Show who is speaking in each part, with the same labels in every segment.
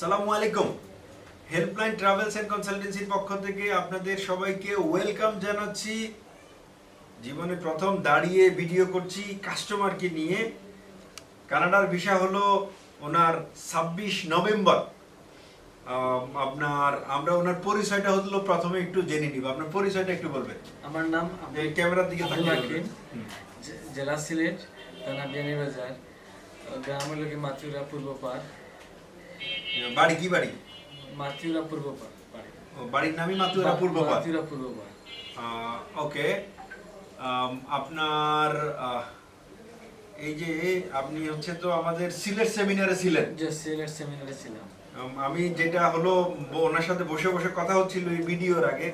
Speaker 1: সালামু আলাইকুম। Helpline travels and কনসালটেন্সির পক্ষ থেকে আপনাদের সবাইকে ওয়েলকাম জানাচ্ছি। জীবনে প্রথম দাঁড়িয়ে ভিডিও করছি কাস্টমারকে নিয়ে। কানাডার ভিসা হলো ওনার ছাব্বিশ নভেম্বর। আপনার আমরা ওনার পরিচয়টা হলো প্রথমে একটু জেনে নিব। আপনার পরিচয়টা একটু বলবেন।
Speaker 2: আমার নাম
Speaker 1: ক্যামেরার দিকে তাকিয়ে
Speaker 2: জেলা সিলেট থানা বিয়ানীবাজার গ্রাম হলো কি মাতৃরা পূর্বপাড়
Speaker 1: বাড়ি কি বাড়ি?
Speaker 2: মাতৃরা পূর্বপাড় বাড়ি।
Speaker 1: বাড়ির নামই মাতুরা পূর্বপাড়?
Speaker 2: মাতৃরা পূর্বপাড়।
Speaker 1: ওকে। আপনার এই যে আপনি হচ্ছে তো আমাদের সিলেট সেমিনারে ছিলেন।
Speaker 2: যে সিলেট সেমিনারে ছিলাম।
Speaker 1: আমি যেটা হলো ওনার সাথে বসে বসে কথা হচ্ছিল এই ভিডিওর আগে।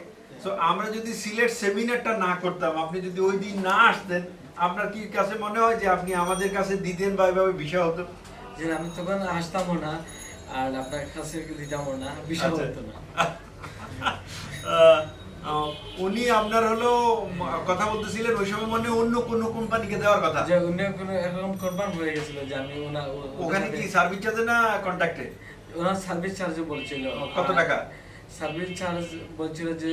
Speaker 1: তো আমরা যদি সিলেট সেমিনারটা না করতাম আপনি যদি ওই দিন না আসতেন আপনার কি কাছে মনে হয় যে আপনি আমাদের কাছে দিতেন বা এভাবে বিষয় হতো?
Speaker 2: যে আমি তখন আসতামও না। আর আপনার কাছে দিতামও না বিষয়
Speaker 1: আচ্ছা।
Speaker 2: হতো না
Speaker 1: উনি আপনার হলো কথা বলতেছিলেন ওই সময় মনে অন্য কোনো কোম্পানিকে দেওয়ার কথা
Speaker 2: যে অন্য কোনো এরকম কনফার্ম হয়ে গেছিল যে আমি ওনা
Speaker 1: ওখানে কি সার্ভিস চার্জে না কন্ট্যাক্টে
Speaker 2: ওনার সার্ভিস চার্জ বলছিল
Speaker 1: কত টাকা?
Speaker 2: সার্ভিস চার্জ বলছিল যে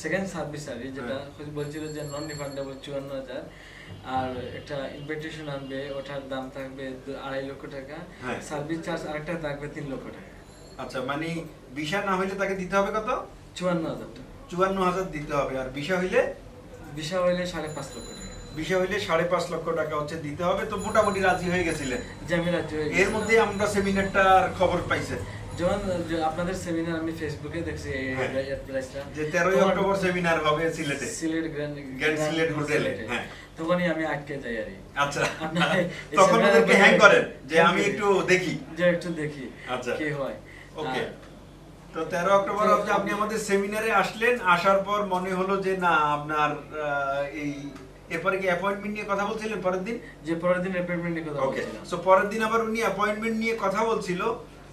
Speaker 2: সেকেন্ড সার্ভিস চার্জ যেটা। বলছিল যে নন রিফান্ডেবল চুয়ান্ন হাজার আর একটা ইনভিটেশন আনবে ওটার দাম থাকবে আড়াই লক্ষ টাকা।
Speaker 1: হ্যাঁ।
Speaker 2: সার্ভিস চার্জ আরেকটা থাকবে তিন লক্ষ টাকা।
Speaker 1: আচ্ছা মানে না হইলে তাকে দিতে হবে কত?
Speaker 2: চুয়ান্ন হাজার টাকা।
Speaker 1: চুয়ান্ন হাজার দিতে হবে আর ভিসা হইলে?
Speaker 2: ভিসা হইলে সাড়ে পাঁচ লক্ষ টাকা।
Speaker 1: ভিসা হইলে সাড়ে পাঁচ লক্ষ টাকা হচ্ছে দিতে হবে। তো মোটামুটি রাজি হয়ে গেছিলেন?
Speaker 2: হয়ে
Speaker 1: এর মধ্যে আমরা সেমিনারটার খবর পাইছে।
Speaker 2: যেমন আপনাদের সেমিনার আমি ফেসবুকে দেখছি
Speaker 1: হ্যাঁ। যে তেরোই অক্টোবর সেমিনার হবে সিলেটে।
Speaker 2: সিলেট গ্র্যান্ড
Speaker 1: সিলেট হোটেলে, হ্যাঁ।
Speaker 2: তখনই আমি আটকে যাই আর
Speaker 1: আচ্ছা। তখন ওদেরকে হ্যাং করেন যে আমি একটু দেখি।
Speaker 2: যে একটু দেখি
Speaker 1: আচ্ছা।
Speaker 2: কি হয়।
Speaker 1: ওকে। তো তেরো অক্টোবর হচ্ছে আপনি আমাদের সেমিনারে আসলেন আসার পর মনে হলো যে না আপনার এই এরপরে কি অ্যাপয়েন্টমেন্ট নিয়ে কথা বলছিলেন পরের দিন?
Speaker 2: যে পরের দিন অ্যাপয়েন্টমেন্টের কথা
Speaker 1: ওকে
Speaker 2: বলছিলাম।
Speaker 1: সো পরের দিন আবার উনি অ্যাপয়েন্টমেন্ট নিয়ে কথা বলছিল।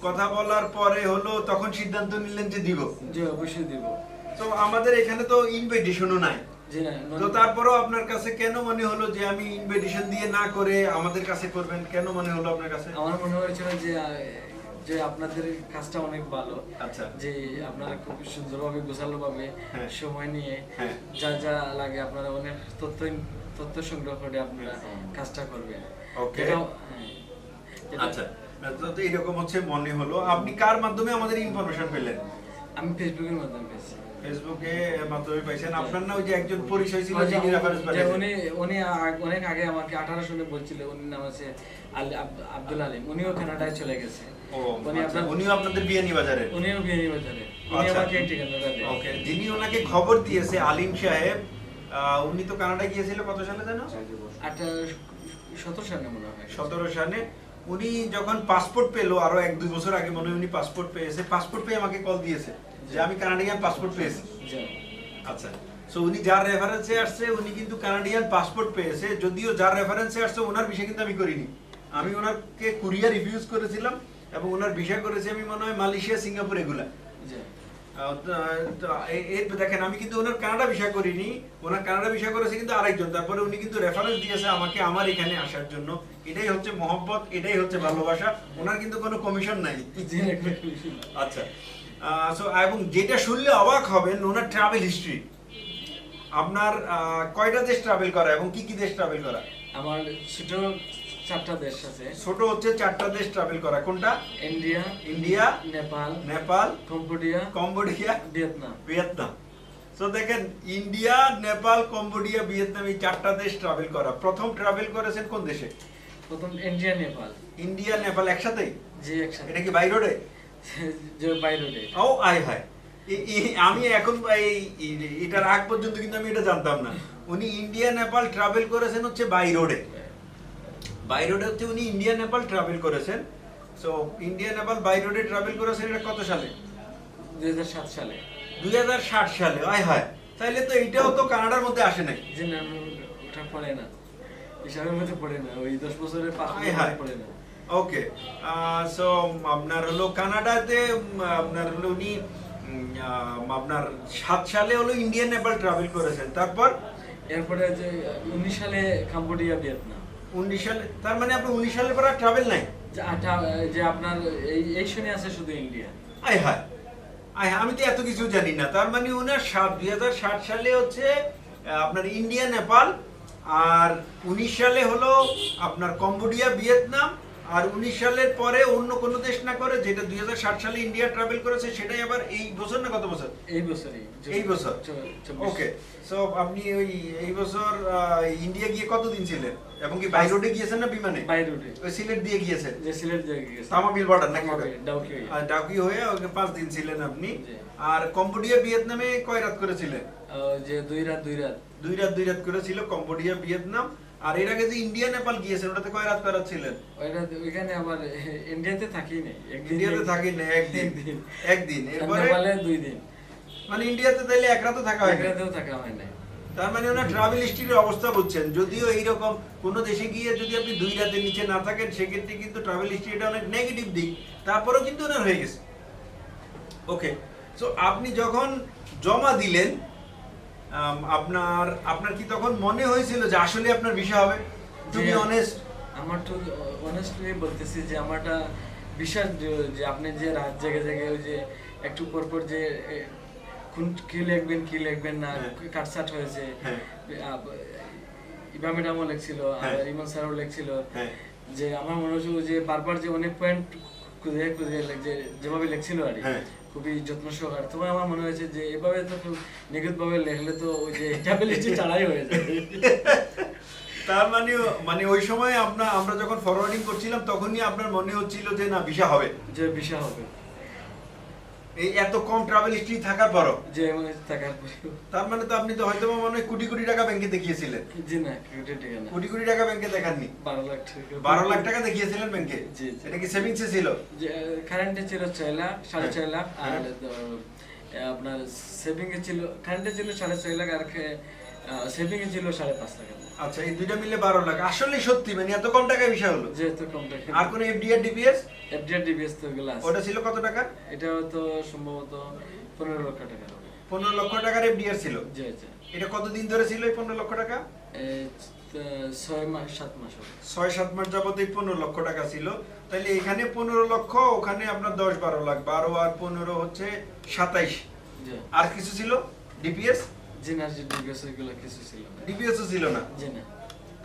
Speaker 1: কথা বলার পরে হলো তখন সিদ্ধান্ত নিলেন যে দিব।
Speaker 2: যে অবশ্যই দিব।
Speaker 1: তো আমাদের এখানে তো ইনভিটেশনও নাই। তো তারপরেও আপনার কাছে কেন মনে হলো যে আমি ইনভিটেশন দিয়ে না করে আমাদের কাছে করবেন? কেন মনে হলো আপনার কাছে?
Speaker 2: আমার মনে হয়েছিল যে যে আপনাদের কাজটা অনেক ভালো।
Speaker 1: আচ্ছা।
Speaker 2: যে আপনারা খুব সুন্দরভাবে গোছালো ভাবে
Speaker 1: হ্যাঁ।
Speaker 2: সময় নিয়ে
Speaker 1: হ্যাঁ।
Speaker 2: যা যা লাগে আপনারা অনেক তথ্য তথ্য সংগ্রহ করে আপনারা কাজটা করবেন. যেটা- হ্যাঁ,
Speaker 1: আচ্ছা। তো এরকম হচ্ছে মনে হলো। আপনি কার মাধ্যমে আমাদের ইনফরমেশন পেলেন?
Speaker 2: আমি ফেসবুকের মাধ্যমে পেয়েছি।
Speaker 1: ফেসবুকে মাধ্যমে পাইছেন আপনার না ওই যে একজন পরিচয় ছিল যিনি রেফারেন্স
Speaker 2: যে
Speaker 1: পাঠিয়েছেন?
Speaker 2: উনি উনি অনেক আগে আমাকে আঠারো সালে বলছিল উনি নাম আছে আব্দুল আলিম। উনিও কানাডায় চলে গেছে।
Speaker 1: আচ্ছা, উনিও আপনাদের বিয়ানি বাজারে
Speaker 2: উনিও বিয়ে বাজারে উনি
Speaker 1: আচ্ছা।
Speaker 2: আমাকে ঠিকানাটা দেয়
Speaker 1: ওকে। যিনি ওনাকে খবর দিয়েছে আলিম সাহেব উনি তো কানাডায় গিয়েছিল কত সালে জানো?
Speaker 2: আঠারো সতেরো সালে মনে হয়।
Speaker 1: সতেরো সালে। উনি যখন পাসপোর্ট পেল আরও এক দুই বছর আগে মনে হয় উনি পাসপোর্ট পেয়েছে। পাসপোর্ট পেয়ে আমাকে কল দিয়েছে যে আমি কানাডিয়ান পাসপোর্ট পেয়েছি। আচ্ছা সো উনি যার রেফারেন্সে আসছে উনি কিন্তু কানাডিয়ান পাসপোর্ট পেয়েছে। যদিও যার রেফারেন্সে আসছে ওনার বিষয় কিন্তু আমি করিনি। আমি ওনাকে কুরিয়ার রিভিউজ করেছিলাম এবং ওনার বিষয় করেছি আমি মনে হয় মালয়েশিয়া সিঙ্গাপুর এগুলা। দেখেন আমি কিন্তু ওনার কানাডা বিষয় করিনি। ওনার কানাডা বিষয় করেছে কিন্তু আরেকজন। তারপরে উনি কিন্তু রেফারেন্স দিয়েছে আমাকে আমার এখানে আসার জন্য। এটাই হচ্ছে মহব্বত এটাই হচ্ছে ভালোবাসা। ওনার কিন্তু কোনো কমিশন নাই। আচ্ছা। সো এবং যেটা শুনলে অবাক হবেন ওনার ট্রাভেল হিস্ট্রি আপনার কয়টা দেশ ট্রাভেল করা এবং কি কি দেশ ট্রাভেল করা?
Speaker 2: আমার ছোট চারটা দেশ আছে।
Speaker 1: ছোট হচ্ছে চারটা দেশ ট্রাভেল করা। কোনটা?
Speaker 2: India
Speaker 1: India
Speaker 2: Nepal
Speaker 1: Nepal
Speaker 2: Cambodia
Speaker 1: Cambodia
Speaker 2: Vietnam.
Speaker 1: Vietnam. তো দেখেন ইন্ডিয়া নেপাল কম্বোডিয়া ভিয়েতনাম এই চারটা দেশ ট্রাভেল করা। প্রথম ট্রাভেল করেছেন কোন দেশে?
Speaker 2: প্রথম ইন্ডিয়া নেপাল।
Speaker 1: ইন্ডিয়া নেপাল একসাথেই?
Speaker 2: যে একসাথে।
Speaker 1: এটা কি বাই রোডে
Speaker 2: যে বাইরোডে।
Speaker 1: ও আয় হায়। আমি এখন এই এই- এটার আগ পর্যন্ত কিন্তু আমি এটা জানতাম না। উনি ইন্ডিয়া নেপাল ট্রাভেল করেছেন হচ্ছে বাই রোডে বাই রোডে উনি ইন্ডিয়া নেপাল ট্রাভেল করেছেন। সো ইন্ডিয়া নেপাল বাই রোডে ট্রাভেল করেছেন এটা কত সালে?
Speaker 2: দুই হাজার সাত সালে।
Speaker 1: দুই হাজার ষাট সালে হায়। তাইলে তো এইটাও তো কানাডার মধ্যে আসে নাই।
Speaker 2: যে নাম ওটা পড়ে না। হিসাবের মধ্যে পড়ে না ওই দশ বছরের পাঁচ। পড়ে না।
Speaker 1: ওকে সো আপনার হলো কানাডাতে আপনার হলো উনি আপনার সাত সালে হলো ইন্ডিয়া নেপাল ট্রাভেল করেছেন। তারপর?
Speaker 2: এরপরে যে উনিশ সালে কাম্বোডিয়া ভিয়েতনাম।
Speaker 1: উনিশ সালে তার মানে আপনার উনিশ সালের পর আর ট্রাভেল নাই?
Speaker 2: যে আপনার এই এই শুনে আছে শুধু ইন্ডিয়া
Speaker 1: আয় হায় আয় আমি তো এত কিছু জানি না। তার মানে ওনার সাত দুই হাজার ষাট সালে হচ্ছে আপনার ইন্ডিয়া নেপাল আর উনিশ সালে হলো আপনার কম্বোডিয়া ভিয়েতনাম আর উনিশ সালের পরে অন্য কোনো দেশ না করে যেটা দুই হাজার ষাট সালে ইন্ডিয়া ট্রাভেল করেছে সেটাই আবার এই বছর না কত বছর?
Speaker 2: এই বছরই
Speaker 1: এই বছর? ওকে সো আপনি ওই এই বছর ইন্ডিয়া গিয়ে কতদিন ছিলেন? এবং কি বাই রোডে গিয়েছেন না বিমানে?
Speaker 2: বাই রোডে
Speaker 1: ওই সিলেট দিয়ে গিয়েছেন?
Speaker 2: যে সিলেট জায়গায় গেছে
Speaker 1: তামাবিল বর্ডার নাকি
Speaker 2: ডাউকি হয়ে।
Speaker 1: আর ডাউকি হয়ে ওকে পাঁচ দিন ছিলেন আপনি। আর কম্বোডিয়া ভিয়েতনামে কয় রাত করেছিলেন
Speaker 2: যে দুই রাত দুই রাত।
Speaker 1: দুই রাত দুই রাত করেছিল কম্বোডিয়া ভিয়েতনাম। আর এর আগে যে ইন্ডিয়া নেপাল গিয়েছেন ওটাতে কয় রাত ছিলেন
Speaker 2: ওইটা ওইখানে আবার ইন্ডিয়াতে থাকি নাই
Speaker 1: ইন্ডিয়াতে থাকি না একদিন।
Speaker 2: একদিন।
Speaker 1: এরপরে?
Speaker 2: নেপালে দুই দিন।
Speaker 1: মানে ইন্ডিয়াতে এক রাতও থাকা হয় না
Speaker 2: এখানেও থাকা হয় নাই
Speaker 1: তার মানে ওনার ট্রাভেল হিস্ট্রির অবস্থা বুঝছেন। যদিও এইরকম কোনো দেশে গিয়ে যদি আপনি দুই রাতের নিচে না থাকেন সেক্ষেত্রে কিন্তু ট্রাভেল হিস্ট্রিটা অনেক নেগেটিভ দিক। তারপরেও কিন্তু ওনার হয়ে গেছে। ওকে সো আপনি যখন জমা দিলেন আপনার আপনার কি তখন মনে হয়েছিল যে আসলে আপনার বিষয় হবে টু বি অনেস্ট
Speaker 2: আমার তো অনেস্টলি বলতেছি যে আমারটা বিশ্বাস যে- আপনি যে রাত জেগে জেগে ওই যে একটু পর পর যে কোন কি লিখবেন কি লিখবেন না
Speaker 1: হ্যাঁ।
Speaker 2: কাটসাট হয়েছে
Speaker 1: হ্যাঁ।
Speaker 2: ইবা ম্যাডামও লিখছিল আর
Speaker 1: হ্যাঁ।
Speaker 2: ইমন স্যারও লিখছিল
Speaker 1: হ্যাঁ
Speaker 2: যে আমার মনে হচ্ছিল যে বারবার যে অনেক পয়েন্ট খুঁজে খুঁজে যেভাবে লিখছিল আর কি। খুবই যত্ন সহকার তবে আমার মনে হয়েছে যে এভাবে তো খুব নিখুঁত ভাবে লেখলে তো ওই যে স্টেবিলিটি ছাড়াই হয়ে যায়।
Speaker 1: তার মানে মানে ওই সময় আমরা আমরা যখন ফরওয়ার্ডিং করছিলাম তখনই আপনার মনে হচ্ছিল যে না ভিসা হবে।
Speaker 2: যে ভিসা হবে।
Speaker 1: এই এত কম ট্রাভেল হিস্ট্রি থাকার পরও।
Speaker 2: যে পরেও।
Speaker 1: তার মানে তো আপনি তো হয়তো মনে হয় কোটি কোটি টাকা ব্যাংকে দেখিয়েছিলেন।
Speaker 2: জি না ক্রেডিট ঠিকানা
Speaker 1: কোটি কোটি টাকা ব্যাংকে দেখাননি।
Speaker 2: বারো লাখ টাকা।
Speaker 1: বারো লাখ টাকা দেখিয়েছিলেন ব্যাংকে
Speaker 2: জি।
Speaker 1: এটা কি সেভিংসে ছিল?
Speaker 2: কারেন্টে ছিল ছয় লাখ সাড়ে
Speaker 1: হ্যাঁ।
Speaker 2: ছয় লাখ আর
Speaker 1: হ্যাঁ।
Speaker 2: আপনার সেভিং এ ছিল কারেন্টে ছিল সাড়ে ছয় লাখ আর সেভিং এ ছিল সাড়ে পাঁচ লাখ।
Speaker 1: আচ্ছা এই দুইটা মিলে বারো লাখ। আসলে সত্যি মানে এত কম টাকায় বিষয় হলো।
Speaker 2: যেহেতু কম টাকা
Speaker 1: আর কোন
Speaker 2: ডিবিএস তো
Speaker 1: ওটা ছিল কত টাকা?
Speaker 2: এটাও তো সম্ভবত পনেরো লক্ষ টাকা হবে।
Speaker 1: পনেরো লক্ষ টাকার ছিল?
Speaker 2: জি জি।
Speaker 1: এটা কতদিন ধরে ছিল এই পনেরো লক্ষ টাকা?
Speaker 2: ছয় মাস সাত মাস
Speaker 1: ছয় সাত মাস যাবত এই পনেরো লক্ষ টাকা ছিল। তাহলে এখানে পনেরো লক্ষ ওখানে আপনার দশ বারো লাখ। বারো আর পনেরো হচ্ছে সাতাইশ। আর কিছু ছিল? ডিপিএস
Speaker 2: জি না যে এগুলো কিছু ছিল।
Speaker 1: ডিপিএসও ছিল না।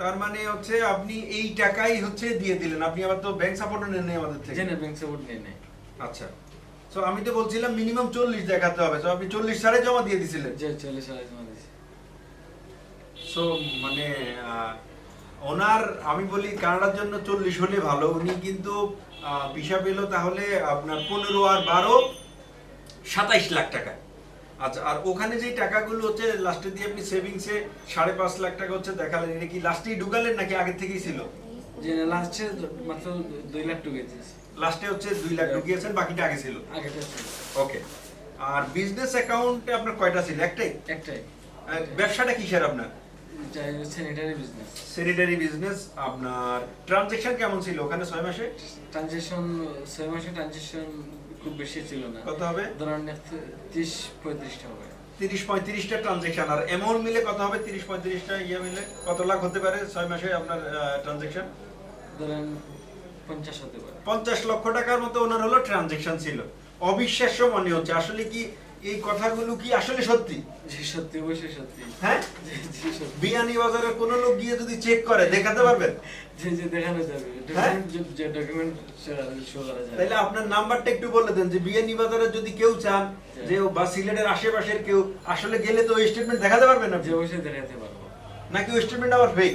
Speaker 1: তার মানে হচ্ছে আপনি এই টাকাই হচ্ছে দিয়ে দিলেন। আপনি আবার তো ব্যাংক সাপোর্টও নেন নাই আমাদের থেকে।
Speaker 2: জি না ব্যাংক সাপোর্ট নেই নাই।
Speaker 1: আচ্ছা। আমি তো বলছিলাম মিনিমাম চল্লিশ দেখাতে হবে। তো আপনি সাড়ে জমা দিয়ে দিছিলেন।
Speaker 2: হাজার জমা দিয়েছি।
Speaker 1: সো মানে ওনার আমি বলি কানাডার জন্য চল্লিশ হলে ভালো। উনি কিন্তু ভিসা পেল তাহলে আপনার পনেরো আর বারো সাতাইশ লাখ টাকা। আচ্ছা আর ওখানে যে টাকাগুলো হচ্ছে লাস্টে দিয়ে আপনি সেভিংসে সাড়ে পাঁচ লাখ টাকা হচ্ছে দেখালেন এটা কি লাস্টেই ঢুকালেন নাকি আগে থেকেই ছিল?
Speaker 2: যে লাস্টে মাত্র দুই লাখ দিয়েছি
Speaker 1: লাস্টে হচ্ছে দুই লাখ ঢুকিয়েছেন বাকিটা আগে ছিল।
Speaker 2: ছিল।
Speaker 1: ওকে আর বিজনেস অ্যাকাউন্টে আপনার কয়টা ছিল? একটাই?
Speaker 2: একটাই।
Speaker 1: ব্যবসাটা কিসের আপনার?
Speaker 2: স্যানিটারি বিজনেস
Speaker 1: স্যানিটারি বিজনেস আপনার ট্রানজেকশন কেমন ছিল ওখানে ছয় মাসে?
Speaker 2: ট্রানজেকশন ছয় মাসে ট্রানজেকশন খুব বেশি ছিল না।
Speaker 1: কত হবে?
Speaker 2: ধরেন ত্রিশ পঁয়ত্রিশটা হবে।
Speaker 1: তিরিশ পঁয়ত্রিশটা ট্রানজেকশন আর অ্যামাউন্ট মিলে কত হবে? তিরিশ পঁয়ত্রিশটা ইয়ে মিলে কত লাখ হতে পারে? ছয় মাসে আপনার ট্রানজেকশন
Speaker 2: ধরেন পঞ্চাশ হতে পারে।
Speaker 1: পঞ্চাশ লক্ষ টাকার মতো ওনার হলো ট্রানজেকশন ছিল। অবিশ্বাস্য মনে হচ্ছে। আসলে কি এই কথাগুলো কি আসলে সত্যি?
Speaker 2: সত্যি অবশ্যই সত্যি।
Speaker 1: হ্যাঁ? বিয়ানি বাজারে কোনো লোক গিয়ে যদি চেক করে দেখাতে পারবেন?
Speaker 2: জি জি দেখানো যাবে।
Speaker 1: হ্যাঁ?
Speaker 2: যে ডকুমেন্ট শো করা যাবে।
Speaker 1: তাহলে আপনার নাম্বারটা একটু বলে দেন যে বিয়ানি বাজারে যদি কেউ চান যে বা সিলেটের আশেপাশের কেউ আসলে গেলে তো ওই স্টেটমেন্ট দেখাতে পারবেন
Speaker 2: যে
Speaker 1: আপনি?
Speaker 2: অবশ্যই দেখাতে পারব।
Speaker 1: নাকি ওই স্টেটমেন্ট আবার ফেক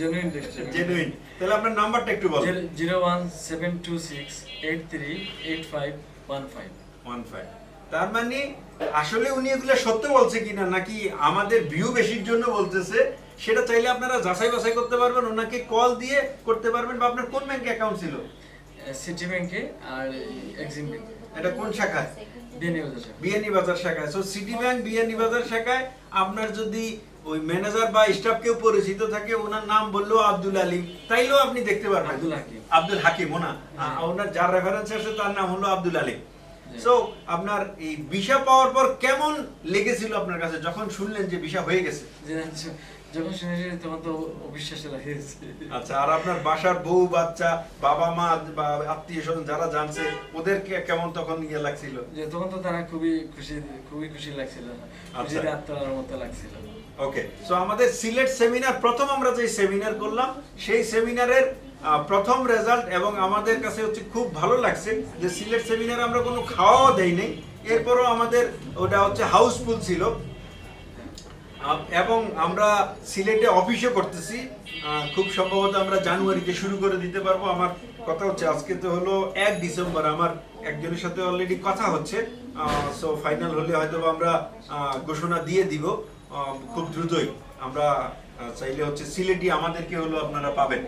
Speaker 2: জেনুইন
Speaker 1: জেনুইন তাহলে আপনার নাম্বারটা একটু বলেন।
Speaker 2: Zero one seven two six eight three eight five one five.
Speaker 1: One five. তার মানে আসলে উনি এগুলো সত্য বলছে কিনা নাকি আমাদের ভিউ বেশির জন্য বলতেছে সেটা চাইলে আপনারা যাচাই বাছাই করতে পারবেন ওনাকে কল দিয়ে করতে পারবেন বা আপনার কোন ব্যাংকে অ্যাকাউন্ট ছিল?
Speaker 2: সিটি ব্যাংকে আর এক্সিম ব্যাংকে
Speaker 1: এটা কোন শাখায়?
Speaker 2: বাজার
Speaker 1: বিএনই বাজার শাখায়। সো সিটি ব্যাংক বিএনই বাজার শাখায় আপনার যদি ওই ম্যানেজার বা স্টাফ কেউ পরিচিত থাকে ওনার নাম বলল আব্দুল আলিম তাইলেও আপনি দেখতে পারবেন।
Speaker 2: আব্দুল হাকিম।
Speaker 1: আব্দুল হাকিম ওনা আ- ওনার যার রেফারেন্স আছে তার নাম হলো আব্দুল আলিম। সো আপনার এই ভিসা পাওয়ার পর কেমন লেগেছিল আপনার কাছে যখন শুনলেন যে ভিসা হয়ে গেছে?
Speaker 2: যখন শুনেছি তখন তো অবিশ্বাসে লাগিয়েছে
Speaker 1: আচ্ছা আর আপনার বাসার বউ বাচ্চা বাবা মা বা আত্মীয় স্বজন যারা জানছে ওদেরকে কেমন তখন ইয়ে লাগছিল?
Speaker 2: যে তখন তো তারা খুবই খুশি খুবই খুশি লাগছিল। খুশিতে আত্মার মতো লাগছিল।
Speaker 1: ওকে সো আমাদের সিলেট সেমিনার প্রথম আমরা যে সেমিনার করলাম সেই সেমিনারের প্রথম রেজাল্ট এবং আমাদের কাছে হচ্ছে খুব ভালো লাগছে যে সিলেট সেমিনার আমরা কোনো খাওয়াও দেই নাই। এরপরও আমাদের ওটা হচ্ছে হাউসফুল ছিল। এবং আমরা সিলেটে অফিসও করতেছি। খুব সম্ভবত আমরা জানুয়ারিতে শুরু করে দিতে পারব। আমার কথা হচ্ছে আজকে তো হলো এক ডিসেম্বর। আমার একজনের সাথে অলরেডি কথা হচ্ছে। সো ফাইনাল হলে হয়তো আমরা ঘোষণা দিয়ে দিব। খুব দ্রুতই। আমরা চাইলে হচ্ছে সিলেটি আমাদেরকে হলো আপনারা পাবেন।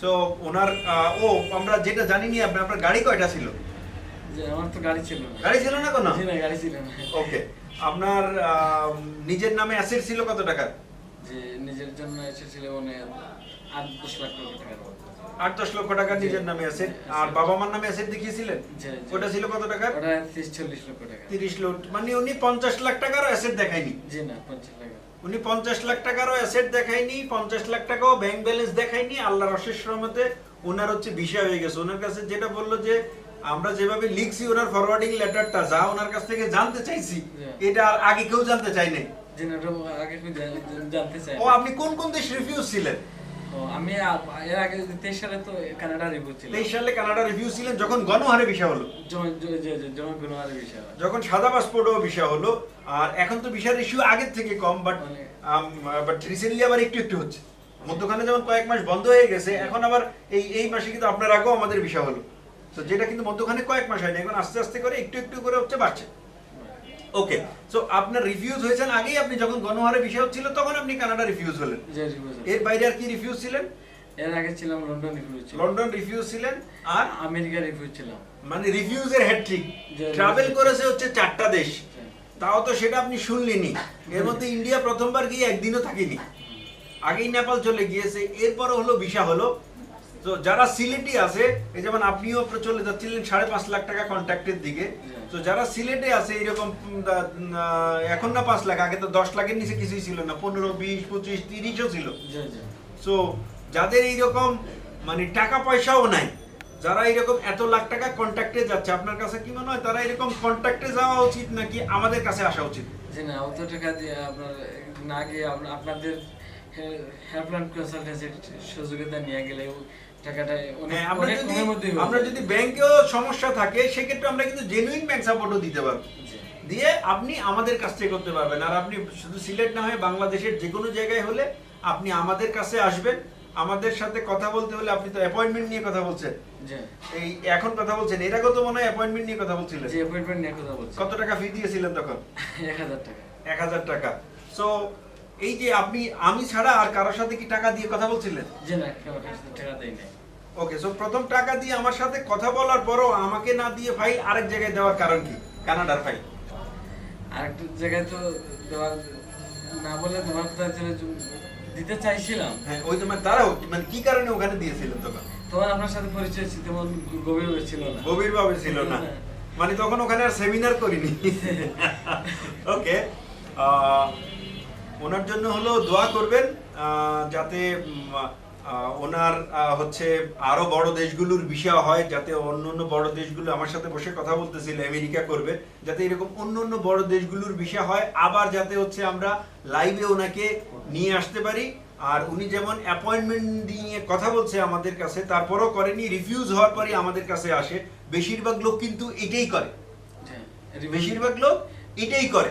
Speaker 1: সো ওনার ও আমরা যেটা জানিনি আপনার আপনার গাড়ি কয়টা ছিল?
Speaker 2: যে আমার তো গাড়ি ছিল না।
Speaker 1: গাড়ি ছিল না কোনো?
Speaker 2: জি না গাড়ি ছিল না।
Speaker 1: ওকে। আপনার নিজের নামে অ্যাসেট ছিল কত টাকা?
Speaker 2: যে নিজের জন্য এসেছিল মানে আট দশ লাখ টাকার মতো।
Speaker 1: আট দশ লক্ষ টাকা নিজের নামে অ্যাসেট আর বাবা মার নামে অ্যাসেট দেখিয়েছিলেন। ওটা ছিল কত টাকা?
Speaker 2: ওটা তিরিশ চল্লিশ লক্ষ টাকা।
Speaker 1: তিরিশ লক্ষ মানে উনি পঞ্চাশ লাখ টাকারও অ্যাসেট দেখায়নি।
Speaker 2: জি না পঞ্চাশ টাকা।
Speaker 1: উনি পঞ্চাশ লাখ টাকারও অ্যাসেট দেখায়নি পঞ্চাশ লাখ টাকাও ব্যাংক ব্যালেন্স দেখায়নি আল্লাহর অশেষ রহমতে ওনার হচ্ছে বিষয় হয়ে গেছে। ওনার কাছে যেটা বলল যে আমরা যেভাবে লিখছি ওনার ফরওয়ার্ডিং লেটারটা যা ওনার কাছ থেকে জানতে চাইছি এটা আর আগে কেউ জানতে চাই নাই। ও আপনি কোন কোন দেশ রিভিউ ছিলেন?
Speaker 2: আমি এর আগে তেইশ সালে তো কানাডা রিভিউ ছিল।
Speaker 1: তেইশ সালে কানাডা রিভিউ ছিলেন যখন গণহারে বিষয় হলো।
Speaker 2: জমা গুণার বিষয়
Speaker 1: যখন সাদা পাসপোর্টও বিষয় হলো আর এখন তো বিষয়ের ইস্যু আগের থেকে কম বাট
Speaker 2: মানে-
Speaker 1: বাট রিসেন্টলি আবার একটু একটু হচ্ছে। মধ্যখানে যেমন কয়েক মাস বন্ধ হয়ে গেছে এখন আবার এই এই মাসে কিন্তু আপনার আগেও আমাদের বিষয় হলো। তো যেটা কিন্তু মধ্যখানে কয়েক মাস হয়নি এখন আস্তে আস্তে করে একটু একটু করে হচ্ছে বাড়ছে। ওকে সো আপনার রিভিউজ হয়েছেন আগেই আপনি যখন গণহারে বিষয় হচ্ছিল তখন আপনি কানাডা রিভিউজ হলেন। এর বাইরে আর কি রিভিউজ ছিলেন?
Speaker 2: এর আগে ছিলাম লন্ডন ছিল
Speaker 1: লন্ডন রিভিউজ ছিলেন আর?
Speaker 2: আমেরিকা রিভিউ ছিলাম।
Speaker 1: মানে রিভিউজ এর হ্যাট্রিক ট্রাভেল করেছে হচ্ছে চারটা দেশ। তাও তো সেটা আপনি শুনলেনি এর মধ্যে ইন্ডিয়া প্রথমবার গিয়ে একদিনও থাকিনি। আগেই নেপাল চলে গিয়েছে। এরপরে হলো ভিসা হলো। তো যারা সিলেটি আছে এই যেমন আপনিও চলে যাচ্ছিলেন সাড়ে পাঁচ লাখ টাকা কন্ট্রাক্টের দিকে তো যারা সিলেটে আছে এরকম আহ, এখন না পাঁচ লাখ আগে তো দশ লাখের নিচে কিছুই ছিল না পনেরো বিশ পঁচিশ তিরিশও ছিল
Speaker 2: জি
Speaker 1: যাদের এইরকম মানে টাকা পয়সাও নাই যারা এরকম এত লাখ টাকা কন্ট্রাক্টে যাচ্ছে আপনার কাছে কি মনে হয় তারা এরকম কন্ট্রাক্টে যাওয়া উচিত নাকি আমাদের কাছে আসা উচিত
Speaker 2: জি না অত টাকা দিয়ে আপনার না গিয়ে আপনাদের হেল্পলাইন কনসালটেন্সির সুযোগিতা নিয়ে গেলে
Speaker 1: হ্যাঁ, আমরা যদি ব্যাংকেও সমস্যা থাকে সেক্ষেত্রে আমরা কিন্তু জেনুইন ব্যাংক সাপোর্টও দিতে পারব। দিয়ে আপনি আমাদের কাছ থেকে করতে পারবেন। আর আপনি শুধু সিলেট না হয়ে বাংলাদেশের যে কোনো জায়গায় হলে আপনি আমাদের কাছে আসবেন। আমাদের সাথে কথা বলতে হলে আপনি তো অ্যাপয়েন্টমেন্ট নিয়ে কথা বলছেন। এই এখন কথা বলছেন। এর আগে তো মনে হয় অ্যাপয়েন্টমেন্ট নিয়ে কথা বলছিলেন।
Speaker 2: যে অ্যাপয়েন্টমেন্ট নিয়ে কথা বলছি।
Speaker 1: কত টাকা ফি দিয়েছিলেন তখন?
Speaker 2: এক হাজার টাকা।
Speaker 1: এক হাজার টাকা। সো এই যে আপনি আমি ছাড়া আর কারোর সাথে কি টাকা দিয়ে কথা বলছিলেন?
Speaker 2: জি না টাকা দেয় নাই।
Speaker 1: ওকে সো প্রথম টাকা দিয়ে আমার সাথে কথা বলার পরও আমাকে না দিয়ে ফাইল আরেক জায়গায় দেওয়ার কারণ কি? কানাডার ফাইল
Speaker 2: আরেকটা জায়গায় তো দেওয়ার না বলে ছিল যে দিতে চাইছিলাম।
Speaker 1: হ্যাঁ ওই তোমার তারাও মানে কি কারণে ওখানে দিয়েছিলেন তখন?
Speaker 2: তোমার আপনার সাথে পরিচয় ছিল তেমন গভীর ছিল না।
Speaker 1: গভীর ভাবে ছিল না। মানে তখন ওখানে আর সেমিনার করিনি। ওকে ওনার জন্য হলো দোয়া করবেন যাতে ওনার হচ্ছে আরও বড় দেশগুলোর বিষয় হয় যাতে অন্য অন্য বড় দেশগুলো আমার সাথে বসে কথা বলতেছিল আমেরিকা করবে যাতে এরকম অন্য অন্য বড় দেশগুলোর বিষয় হয় আবার যাতে হচ্ছে আমরা লাইভে ওনাকে নিয়ে আসতে পারি। আর উনি যেমন অ্যাপয়েন্টমেন্ট নিয়ে কথা বলছে আমাদের কাছে তারপরও করেনি রিফিউজ হওয়ার পরই আমাদের কাছে আসে। বেশিরভাগ লোক কিন্তু এটাই করে। বেশিরভাগ লোক এটাই করে।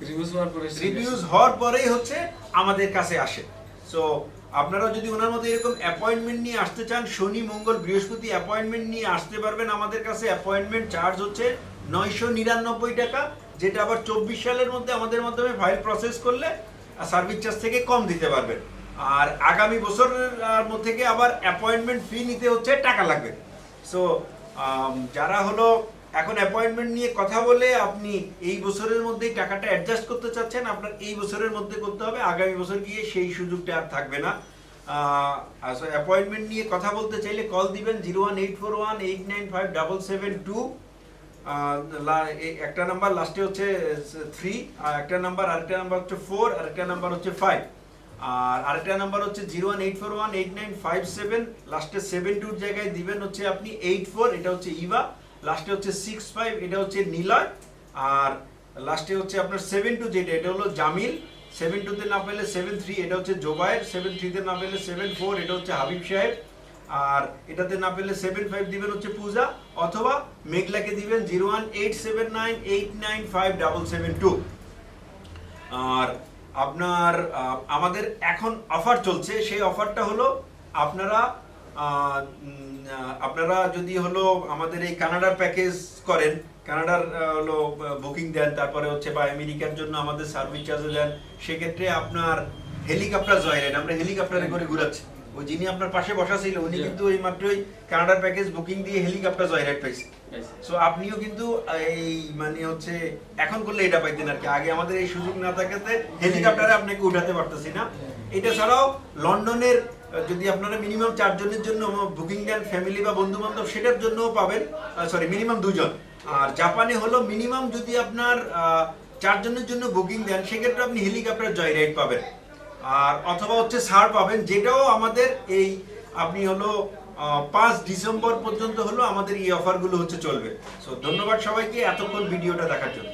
Speaker 2: রিভিউজ হওয়ার পরে
Speaker 1: রিভিউজ হওয়ার পরেই হচ্ছে আমাদের কাছে আসে। সো আপনারা যদি ওনার মধ্যে এরকম অ্যাপয়েন্টমেন্ট নিয়ে আসতে চান, শনি, মঙ্গল, বৃহস্পতি অ্যাপয়েন্টমেন্ট নিয়ে আসতে পারবেন আমাদের কাছে। অ্যাপয়েন্টমেন্ট চার্জ হচ্ছে নয়শো নিরানব্বই টাকা, যেটা আবার চব্বিশ সালের মধ্যে আমাদের মাধ্যমে ফাইল প্রসেস করলে সার্ভিস চার্জ থেকে কম দিতে পারবেন। আর আগামী বছরের মধ্যে আবার অ্যাপয়েন্টমেন্ট ফি নিতে হচ্ছে টাকা লাগবে। সো যারা হলো এখন অ্যাপয়েন্টমেন্ট নিয়ে কথা বলে আপনি এই বছরের মধ্যেই টাকাটা অ্যাডজাস্ট করতে চাচ্ছেন, আপনার এই বছরের মধ্যে করতে হবে, আগামী বছর গিয়ে সেই সুযোগটা আর থাকবে না। অ্যাপয়েন্টমেন্ট নিয়ে কথা বলতে চাইলে কল দিবেন zero one eight four one eight nine five double seven two একটা নাম্বার লাস্টে হচ্ছে থ্রি আর একটা নাম্বার আরেকটা নাম্বার হচ্ছে ফোর আরেকটা নাম্বার হচ্ছে ফাইভ আর আরেকটা নাম্বার হচ্ছে zero one eight four one eight nine five seven লাস্টে সেভেন টুর জায়গায় দিবেন হচ্ছে আপনি এইট ফোর এটা হচ্ছে ইভা লাস্টে হচ্ছে সিক্স ফাইভ এটা হচ্ছে নিলয়। আর লাস্টে হচ্ছে আপনার সেভেন টু যেটা, এটা হলো জামিল। সেভেন টুতে না পেলে সেভেন থ্রি এটা হচ্ছে জোবায়ের। সেভেন থ্রিতে না পেলে সেভেন ফোর এটা হচ্ছে হাবিব সাহেব। আর এটাতে না পেলে সেভেন ফাইভ দিবেন হচ্ছে পূজা, অথবা মেঘলাকে দিবেন zero one eight seven nine eight nine five double seven two আর আপনার আমাদের এখন অফার চলছে, সেই অফারটা হলো আপনারা আপনারা যদি হলো আমাদের এই কানাডার প্যাকেজ করেন কানাডার হলো বুকিং দেন তারপরে হচ্ছে বা আমেরিকার জন্য আমাদের সার্ভিস চার্জে দেন সেক্ষেত্রে আপনার হেলিকপ্টার জয়েন আমরা হেলিকপ্টারে করে ঘুরাচ্ছি। ওই যিনি আপনার পাশে বসা ছিল উনি কিন্তু এই মাত্রই কানাডার প্যাকেজ বুকিং দিয়ে হেলিকপ্টার জয় রাইড পাইছে সো আপনিও কিন্তু এই মানে হচ্ছে এখন করলে এটা পাইতেন আর কি। আগে আমাদের এই সুযোগ না থাকাতে হেলিকপ্টারে আপনাকে উঠাতে পারতেছি না। এটা ছাড়াও লন্ডনের যদি আপনারা মিনিমাম চারজনের জন্য বুকিং দেন ফ্যামিলি বা বন্ধু বান্ধব সেটার জন্যও পাবেন সরি মিনিমাম দুজন। আর জাপানে হলো মিনিমাম যদি আপনার চারজনের জন্য বুকিং দেন, সেক্ষেত্রে আপনি হেলিকপ্টার জয় রাইড পাবেন। আর অথবা হচ্ছে ছাড় পাবেন, যেটাও আমাদের এই আপনি হলো পাঁচ ডিসেম্বর পর্যন্ত হলো আমাদের এই অফারগুলো হচ্ছে চলবে। সো ধন্যবাদ সবাইকে, এতক্ষণ ভিডিওটা দেখার জন্য।